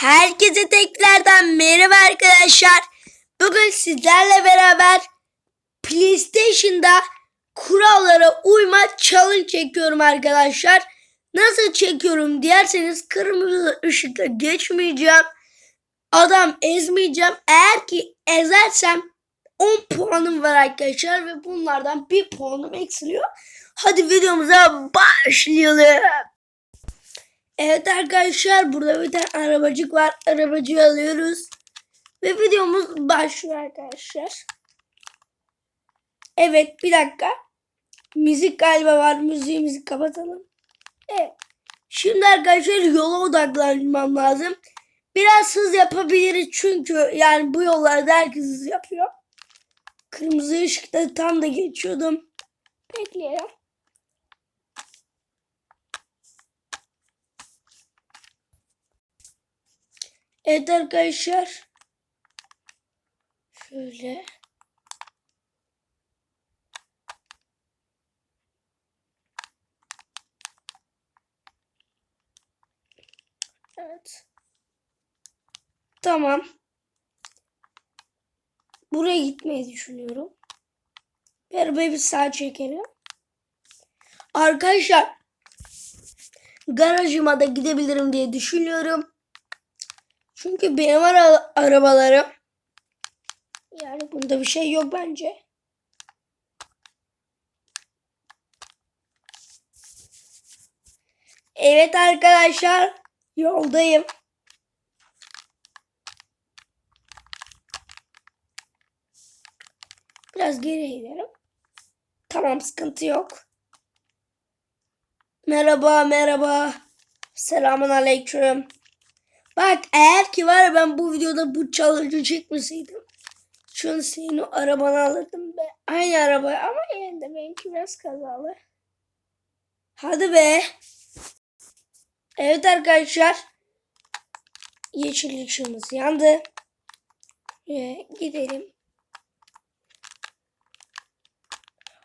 Herkese tekrardan merhaba arkadaşlar. Bugün sizlerle beraber PlayStation'da kurallara uyma challenge çekiyorum arkadaşlar. Nasıl çekiyorum derseniz kırmızı ışıkta geçmeyeceğim. Adam ezmeyeceğim. Eğer ki ezersem 10 puanım var arkadaşlar ve bunlardan 1 puanım eksiliyor. Hadi videomuza başlayalım. Evet arkadaşlar burada bir tane arabacık var. Arabacıyı alıyoruz. Ve videomuz başlıyor arkadaşlar. Evet bir dakika. Müzik galiba var. Müziğimizi kapatalım. Evet. Şimdi arkadaşlar yola odaklanmam lazım. Biraz hız yapabiliriz çünkü yani bu yollarda herkes hız yapıyor. Kırmızı ışıkta tam da geçiyordum. Bekleyelim. Evet arkadaşlar. Şöyle. Evet. Tamam. Buraya gitmeyi düşünüyorum. Arabayı bir sağa çekelim. Arkadaşlar garajıma da gidebilirim diye düşünüyorum. Çünkü benim ara arabalarım yani bunda bir şey yok bence. Evet arkadaşlar yoldayım. Biraz geri gidelim. Tamam sıkıntı yok. Merhaba merhaba. Selamun aleyküm. Bak eğer ki var ya ben bu videoda bu challenge'ı çekmeseydim. Şu an senin o arabanı alırdım be. Aynı araba ama yine de benimki biraz kazalı. Hadi be. Evet arkadaşlar. Yeşil ışığımız yandı. Ve gidelim.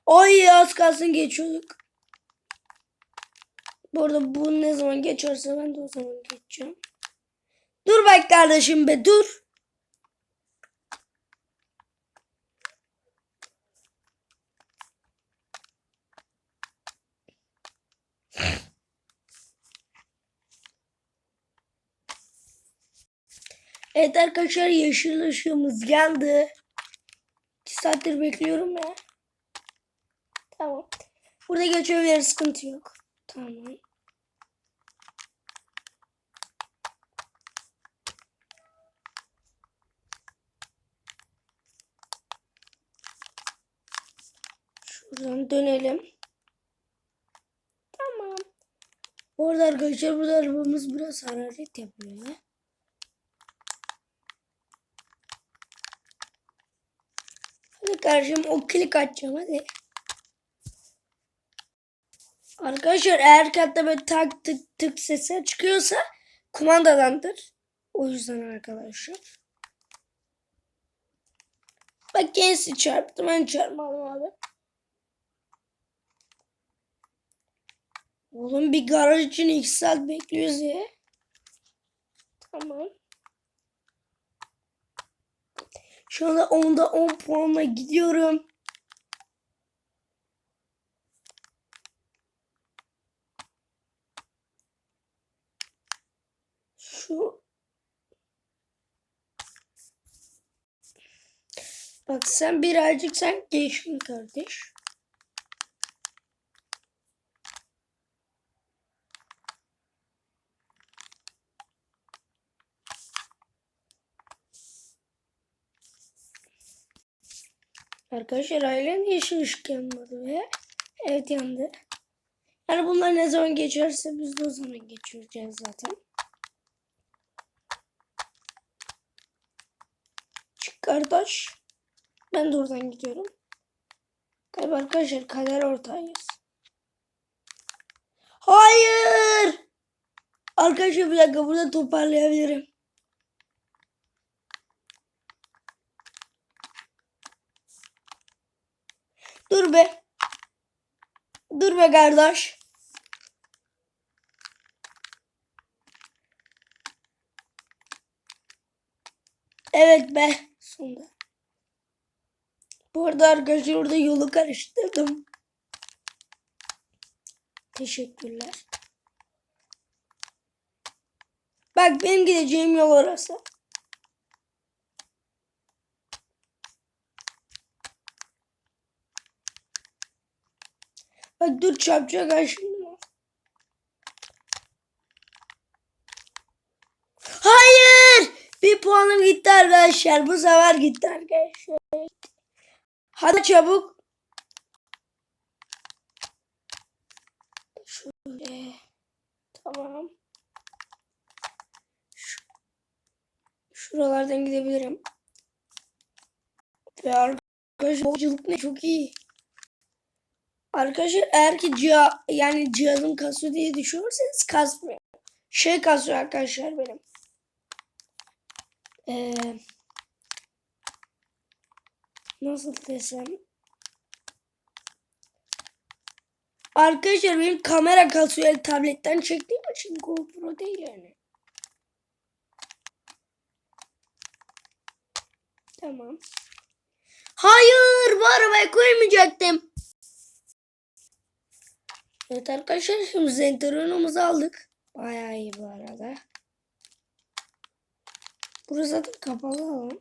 Ay az kalsın geçiyorduk. Bu arada bu ne zaman geçerse ben de o zaman geçeceğim. Dur bak kardeşim be dur. Evet arkadaşlar yeşil ışığımız yandı. 2 saattir bekliyorum ya. Tamam. Burada geçebiliriz sıkıntı yok. Tamam. Şuradan dönelim. Tamam. Bu arada arkadaşlar burada arabamız biraz hararet yapıyor. ya. Hadi kardeşim o klik açacağım hadi. Arkadaşlar eğer katta böyle tak tık tık sesler çıkıyorsa kumandadandır. O yüzden arkadaşlar. Bak kendisi çarptı ben çarpmadım abi. Oğlum bir garaj için iki saat bekliyoruz ya. Tamam. Şu anda 10'da 10 puanla gidiyorum. Şu Bak sen birazcık sen geçtin kardeş. Arkadaşlar ailen yeşil ışık yanmadı ve evet yandı. Yani bunlar ne zaman geçerse biz de o zaman geçireceğiz zaten. Çık kardeş. Ben de oradan gidiyorum. Galiba arkadaşlar kader ortağıyız. Hayır. Arkadaşlar bir dakika burada toparlayabilirim. Dur be. Dur be kardeş. Evet be. Sonunda. Bu arada arkadaşlar orada yolu karıştırdım. Teşekkürler. Bak benim gideceğim yol orası. Bak dur çarpacak ha şimdi. Hayır! Bir puanım gitti arkadaşlar. Bu sefer gitti arkadaşlar. Hadi çabuk. Şöyle. Tamam. Şu- Şuralardan gidebilirim. Ve arkadaşlar yolculuk ne çok iyi. Arkadaşlar eğer ki ciha, yani cihazım kasıyor diye düşünürseniz kasmıyor. Şey kasıyor arkadaşlar benim. Ee, nasıl desem. Arkadaşlar benim kamera kasıyor tabletten çektiğim için GoPro değil yani. Tamam. Hayır bu arabayı koymayacaktım. Evet arkadaşlar şimdi zenturonumuzu aldık. Bayağı iyi bu arada. Burası zaten kapalı alan.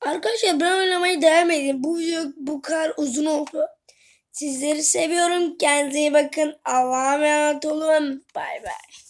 Arkadaşlar ben oynamayı devam edeyim. Bu video bu kadar uzun oldu. Sizleri seviyorum. Kendinize iyi bakın. Allah'a emanet olun. Bay bay.